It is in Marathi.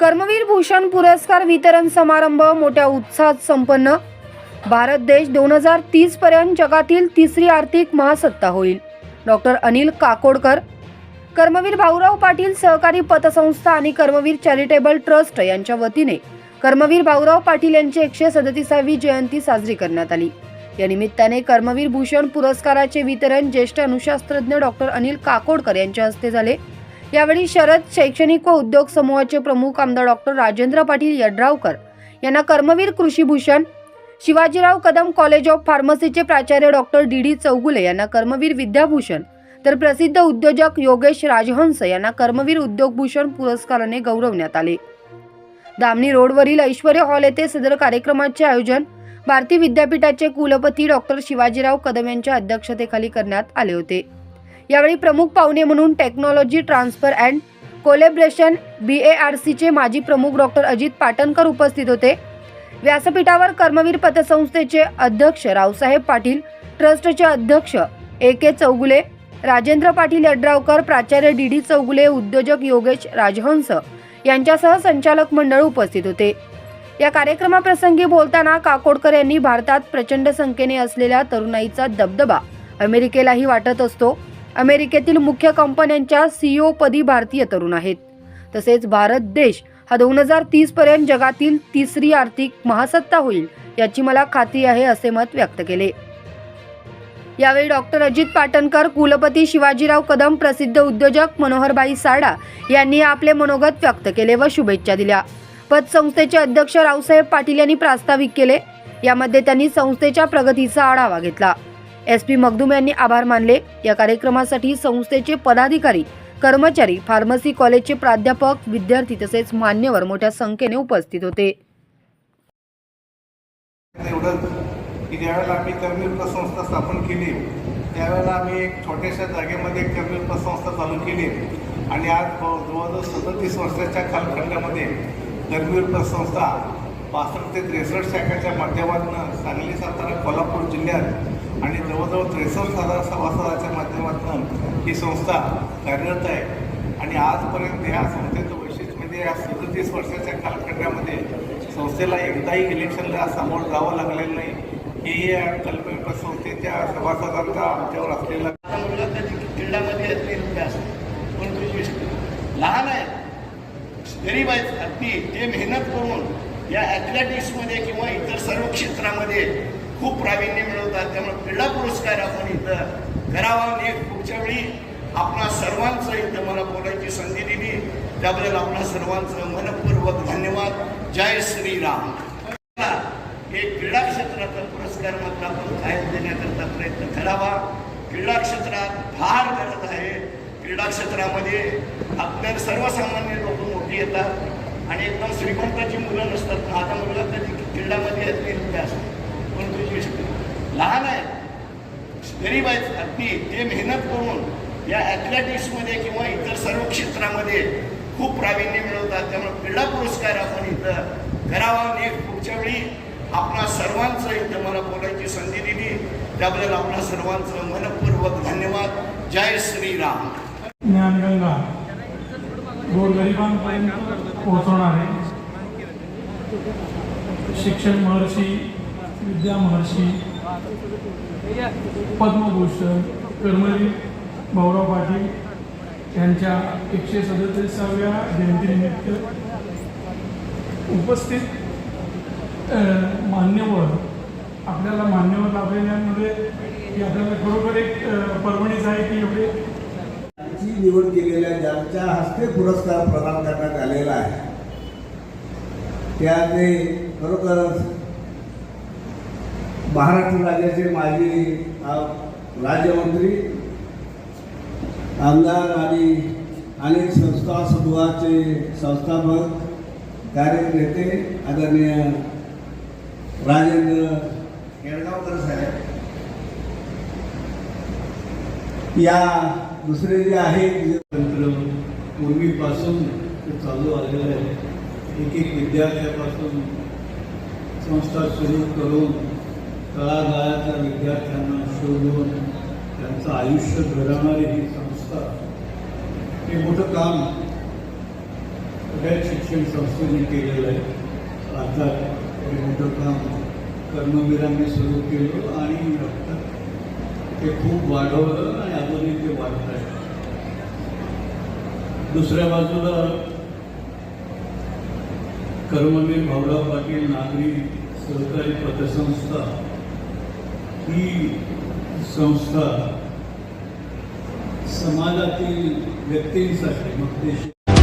कर्मवीर भूषण पुरस्कार वितरण समारंभ मोठ्या उत्साहात संपन्न. भारत देश दोन हजार तीस पर्यंत जगातील तिसरी आर्थिक महासत्ता होईल. डॉक्टर अनिल काकोडकर कर्मवीर भाऊराव पाटील सहकारी पतसंस्था आणि कर्मवीर चॅरिटेबल ट्रस्ट यांच्या वतीने कर्मवीर भाऊराव पाटील यांची एकशे सदतीसावी जयंती साजरी करण्यात आली. या निमित्ताने कर्मवीर भूषण पुरस्काराचे वितरण ज्येष्ठ अनुशास्त्रज्ञ डॉक्टर अनिल काकोडकर यांच्या हस्ते झाले. यावेळी शरद शैक्षणिक व उद्योग समूहाचे प्रमुख आमदार डॉक्टर राजेंद्र पाटील यड्रावकर यांना कर्मवीर कृषीभूषण शिवाजीराव कदम कॉलेज ऑफ फार्मसीचे प्राचार्य डॉक्टर डी डी चौगुले यांना कर्मवीर विद्याभूषण तर प्रसिद्ध उद्योजक योगेश राजहंस यांना कर्मवीर उद्योगभूषण पुरस्काराने गौरवण्यात आले. दामणी रोडवरील ऐश्वर्य हॉल येथे सदर कार्यक्रमाचे आयोजन भारती विद्यापीठाचे कुलपती डॉक्टर शिवाजीराव कदम यांच्या अध्यक्षतेखाली करण्यात आले होते. यावेळी प्रमुख पाहुणे म्हणून technology transfer and collaboration B A R सीचे माजी प्रमुख डॉक्टर अजित पाटणकर उपस्थित होते. व्यासपीठावर कर्मवीर पतसंस्थेचे अध्यक्ष रावसाहेब पाटील ट्रस्टचे अध्यक्ष ए के चौगुले राजेंद्र पाटील यड्रावकर प्राचार्य डी डी चौगुले उद्योजक योगेश राजहंस यांच्यासह संचालक मंडळ उपस्थित होते. या कार्यक्रमाप्रसंगी बोलताना काकोडकर यांनी भारतात प्रचंड संख्येने असलेल्या तरुणाईचा दबदबा अमेरिकेलाही वाटत असतो. अमेरिकेतील मुख्य कंपन्यांच्या सीईओ पदी भारतीय तरुण आहेत. तसेच भारत देश हा दोन हजार तीस पर्यंत जगातील तिसरी आर्थिक महासत्ता होईल याची मला खात्री आहे असे मत व्यक्त केले. यावेळी डॉक्टर अजित पाटणकर कुलपती शिवाजीराव कदम प्रसिद्ध उद्योजक मनोहरबाई साडा यांनी आपले मनोगत व्यक्त केले व शुभेच्छा दिल्या. पतसंस्थेचे अध्यक्ष रावसाहेब पाटील यांनी प्रास्ताविक केले. यामध्ये त्यांनी संस्थेच्या प्रगतीचा आढावा घेतला. एस पी मगदुम यांनी आभार मानले. या कार्यक्रमासाठी संस्थेचे पदाधिकारी कर्मचारी फार्मसी कॉलेजचे प्राध्यापक विद्यार्थी तसेच मान्यवर मोठ्या संख्येने उपस्थित होते. की ज्यावेळेला आम्ही कर्मवीर संस्था स्थापन केली त्यावेळेला आम्ही एक छोट्याशा जागेमध्ये कर्मवीर संस्था चालू केली आणि आज जवळजवळ सदतीस वर्षाच्या कालखंडामध्ये कर्मवीर संस्था पासष्ट ते त्रेसष्ट शाखाच्या माध्यमातून सांगली सातारा कोल्हापूर जिल्ह्यात आणि जवळजवळ त्रेसष्ट हजार सभासदाच्या माध्यमातून ही संस्था कार्यरत आहे. आणि आजपर्यंत ह्या संस्थेचं वैशिष्ट्य म्हणजे या सदतीस वर्षाच्या कालखंडामध्ये संस्थेला एकदाही इलेक्शनला सामोरं जावं लागलेलं नाही. ही या कल्पना संस्थेच्या सभासदांचा आमच्यावर असलेला क्रीडामध्ये पण लहान आहे गरीब आहेत. अगदी ते मेहनत करून या ॲथलेटिक्समध्ये किंवा इतर सर्व क्षेत्रामध्ये खूप प्रावीण्य मिळवतात. त्यामुळे क्रीडा पुरस्कार आपण इथं करावा. आणि पुढच्या वेळी आपणा सर्वांचं इथं मला बोलायची संधी दिली. त्याबद्दल आपणा सर्वांचं मनपूर्वक धन्यवाद. जय श्रीराम. एक क्रीडा क्षेत्राचा पुरस्कार मात्र आपण कायम देण्याकरता प्रयत्न करावा. क्रीडा क्षेत्रात फार गरज आहे. क्रीडा क्षेत्रामध्ये आपल्या सर्वसामान्य लोक मोठी येतात. आणि एकदम श्रीमंताची मुलं नसतात. माझा मुलगा कधी क्रीडामध्ये येत असतो. पण तुझी लहान आहे. गरीब आहेत अगदी ते मेहनत करून या ॲथलेटिक्समध्ये किंवा इतर सर्व क्षेत्रामध्ये खूप प्रावीण्य मिळवतात. त्यामुळे क्रीडा पुरस्कार आपण इथं करावा. आणि पुढच्या वेळी आपणा सर्वांचं इथं मला बोलायची संधी दिली. त्याबद्दल आपणा सर्वांचं मनपूर्वक धन्यवाद. जय श्रीराम. ज्ञानगंगा गोरगरिबांपर्यंत पोहोचवणारे शिक्षण महर्षी विद्या महर्षी पद्मभूषण कर्मवीर भाऊराव पाटील यांच्या एकशे सदतीसाव्या जयंतीनिमित्त उपस्थित मान्यवर आपल्याला मान्यवर लाभलेल्यांमध्ये आपल्याला खरोखर एक पर्वणीच आहे की एवढे? निवड केलेल्या ज्यांच्या हस्ते पुरस्कार प्रदान करण्यात आलेला आहे त्या ते खरोखरच महाराष्ट्र राज्याचे माजी राज्यमंत्री आमदार आणि अनेक संस्था समूहाचे संस्थापक कार्यनेते आदरणीय राजेंद्र केळगावकर साहेब. या दुसरे जे आहे तंत्र पूर्वीपासून ते चालू आलेलं आहे एक एक विद्यार्थ्यापासून संस्था सुरू करून तळागाळातल्या विद्यार्थ्यांना शोधून त्यांचं आयुष्य घडवणारी ही संस्था हे मोठं काम सगळ्या शिक्षण संस्थेने केलेलं आहे. अर्थात हे मोठं काम कर्मवीरांनी सुरू केलं आणि ते खूप वाढवलं आणि अजूनही ते वाढत आहे. दुसऱ्या बाजूला कर्मवीर भाऊराव पाटील नागरी सहकारी पतसंस्था ही संस्था समाजातील व्यक्तींसाठी मग ते